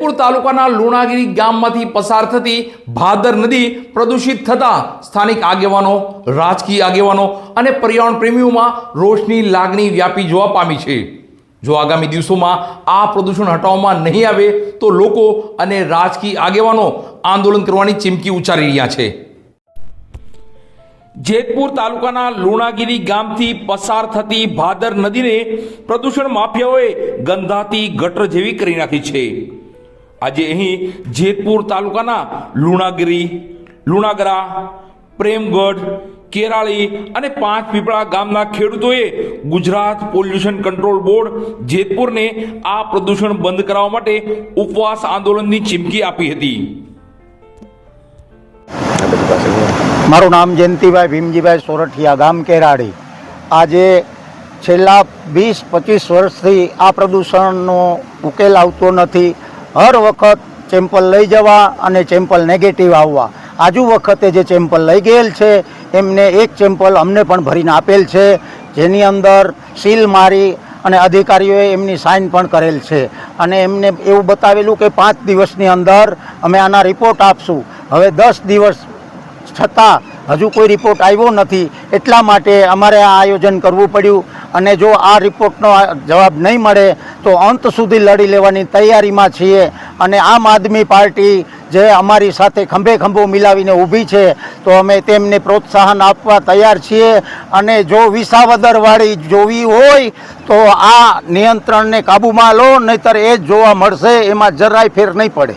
જેતપુર તાલુકાના લુણાગીરી ગામમાંથી પસાર થતી ભાદર નદી પ્રદૂષિત થતા સ્થાનિક આગેવાનો, રાજકીય આગેવાનો અને પર્યાવરણ પ્રેમીઓમાં રોષની લાગણી વ્યાપી જોવા પામી છે. જો આગામી દિવસોમાં આ પ્રદૂષણ હટાવવામાં નહીં આવે, તો લોકો અને રાજકીય આગેવાનો આંદોલન કરવાની ચીમકી ઉચ્ચારી રહ્યા છે. જેતપુર તાલુકાના લુણાગીરી ગામથી પસાર થતી ભાદર નદીને પ્રદૂષણ માફિયાઓએ ગંધાતી ગટર જેવી કરી નાખી છે. આજે અહીં જેતપુર તાલુકાના લુણાગીરી, લુણાગરા, પ્રેમગઢ, કેરાળી અને પાંચ પીપળા ગામના ખેડૂતોએ ગુજરાત પોલ્યુશન કંટ્રોલ બોર્ડ જેતપુરને આ પ્રદૂષણ બંધ કરાવવા માટે ઉપવાસ આંદોલનની ચીમકી આપી હતી. મારું નામ જયંતિભાઈ ભીમજીભાઈ સોરઠિયા ગામ કેરાળી. આજે છેલ્લા વીસ પચીસ વર્ષથી આ પ્રદૂષણનો ઉકેલ આવતો નથી. હર વખત ચેમ્પલ લઈ જવા અને ચેમ્પલ નેગેટિવ આવવા. આજુ વખતે જે ચેમ્પલ લઈ ગયેલ છે, એમને એક ચેમ્પલ અમને પણ ભરીને આપેલ છે, જેની અંદર સીલ મારી અને અધિકારીઓએ એમની સાઇન પણ કરેલ છે. અને એમને એવું બતાવેલું કે પાંચ દિવસની અંદર અમે આના રિપોર્ટ આપશું. હવે દસ દિવસ છતાં હજુ કોઈ રિપોર્ટ આવ્યો નથી. એટલા માટે અમારે આ આયોજન કરવું પડ્યું. અને જો આ રિપોર્ટનો જવાબ નહીં મળે, તો અંત સુધી લડી લેવાની તૈયારીમાં છીએ. અને આમ આદમી પાર્ટી જે અમારી સાથે ખંભે ખંભો મિલાવીને ઊભી છે, તો અમે તેમને પ્રોત્સાહન આપવા તૈયાર છીએ. અને જો વિસાવદરવાળી જોવી હોય, તો આ નિયંત્રણને કાબૂમાં લો, નહીતર એ જ જોવા મળશે, એમાં જરાય ફેર નહીં પડે.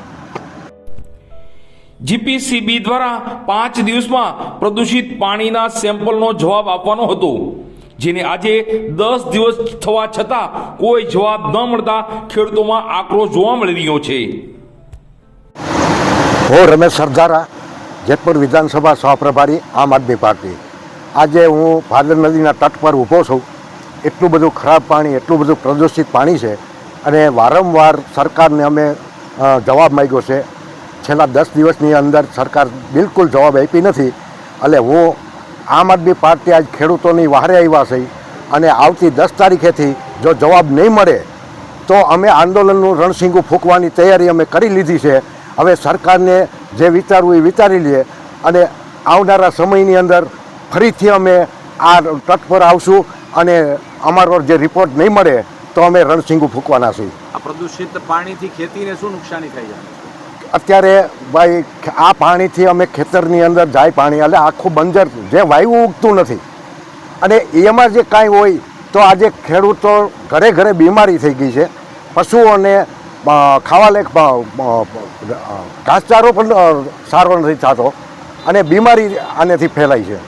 જીપીસીબી દ્વારા પાંચ દિવસમાં પ્રદૂષિત પાણીના સેમ્પલનો જવાબ આપવાનો હતો, જેને આજે દસ દિવસ થવા છતાં કોઈ જવાબ ન મળતા ખેડૂતોમાં આક્રોશ જોવા મળી રહ્યો છે. હું રમેશ સરદારા જેતપુર વિધાનસભા સહપ્રભારી આમ આદમી પાર્ટી. આજે હું ભાદર નદીના તટ પર ઊભો છું. એટલું બધું ખરાબ પાણી, એટલું બધું પ્રદૂષિત પાણી છે અને વારંવાર સરકારને અમે જવાબ માગ્યો છે. છેલ્લા દસ દિવસની અંદર સરકાર બિલકુલ જવાબ આપી નથી. એટલે હું આમ આદમી પાર્ટી આજ ખેડૂતોની વહારે આવ્યા છે અને આવતી દસ તારીખેથી જો જવાબ નહીં મળે, તો અમે આંદોલનનું રણસિંગું ફૂંકવાની તૈયારી અમે કરી લીધી છે. હવે સરકારને જે વિચારવું એ વિચારી લઈએ અને આવનારા સમયની અંદર ફરીથી અમે આ તટ પર આવશું અને અમારો જે રિપોર્ટ નહીં મળે, તો અમે રણસિંગું ફૂંકવાના છીએ. પ્રદૂષિત પાણીથી ખેતીને શું નુકસાની થઈ છે અત્યારે ભાઈ, આ પાણીથી અમે ખેતરની અંદર જાય પાણી, એટલે આખું બંજર જે વાયુ ઉગતું નથી. અને એમાં જે કાંઈ હોય, તો આજે ખેડૂતો ઘરે ઘરે બીમારી થઈ ગઈ છે. પશુઓને ખાવા લાયક ઘાસચારો પણ સારો નથી થતો. અને બીમારી આનેથી ફેલાય છે.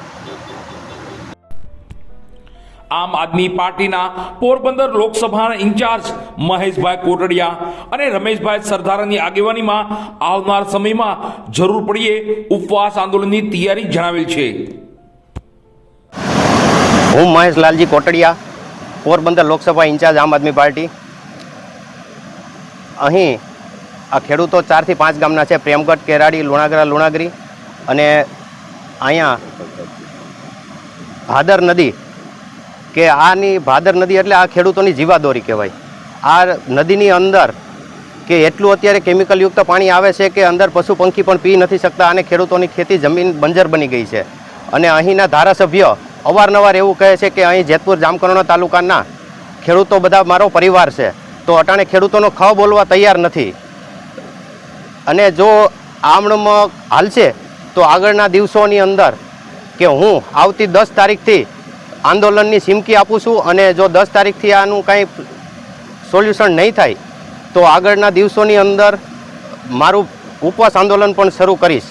આમ આદમી પાર્ટીના પોરબંદર લોકસભાના ઇન્ચાર્જ મહેશભાઈ કોટડિયા અને રમેશભાઈ સરદારાની આગેવાનીમાં આવનાર સમયમાં જરૂર પડીએ ઉપવાસ આંદોલનની તૈયારી જણાવેલ છે. હું Mahesh Lalji Kotadiya, Porbandar Lok Sabha in charge Aam Aadmi Party. અહીં આ ખેડૂતો ચારથી પાંચ ગામના છે, પ્રેમગઢ, કેરાડી, લુણાગરા, લુણાગરી અને અહીંયા ભાદર નદી કે આની ભાદર નદી એટલે આ ખેડૂતોની જીવાદોરી કહેવાય. આ નદીની અંદર કે એટલું અત્યારે કેમિકલયુક્ત પાણી આવે છે કે અંદર પશુ પંખી પણ પી નથી શકતા અને ખેડૂતોની ખેતી જમીન બંજર બની ગઈ છે. અને અહીંના ધારાસભ્ય અવારનવાર એવું કહે છે કે અહીં જેતપુર જામકરણો તાલુકાના ખેડૂતો બધા મારો પરિવાર છે. તો અટાણે ખેડૂતોનો ખ બોલવા તૈયાર નથી. અને જો આમણમાં હાલશે, તો આગળના દિવસોની અંદર કે હું આવતી દસ તારીખથી આંદોલનની સિમકી આપું છું અને જો દસ તારીખથી આનું કાંઈ સોલ્યુશન નહીં થાય, તો આગળના દિવસોની અંદર મારું ઉપવાસ આંદોલન પણ શરૂ કરીશ.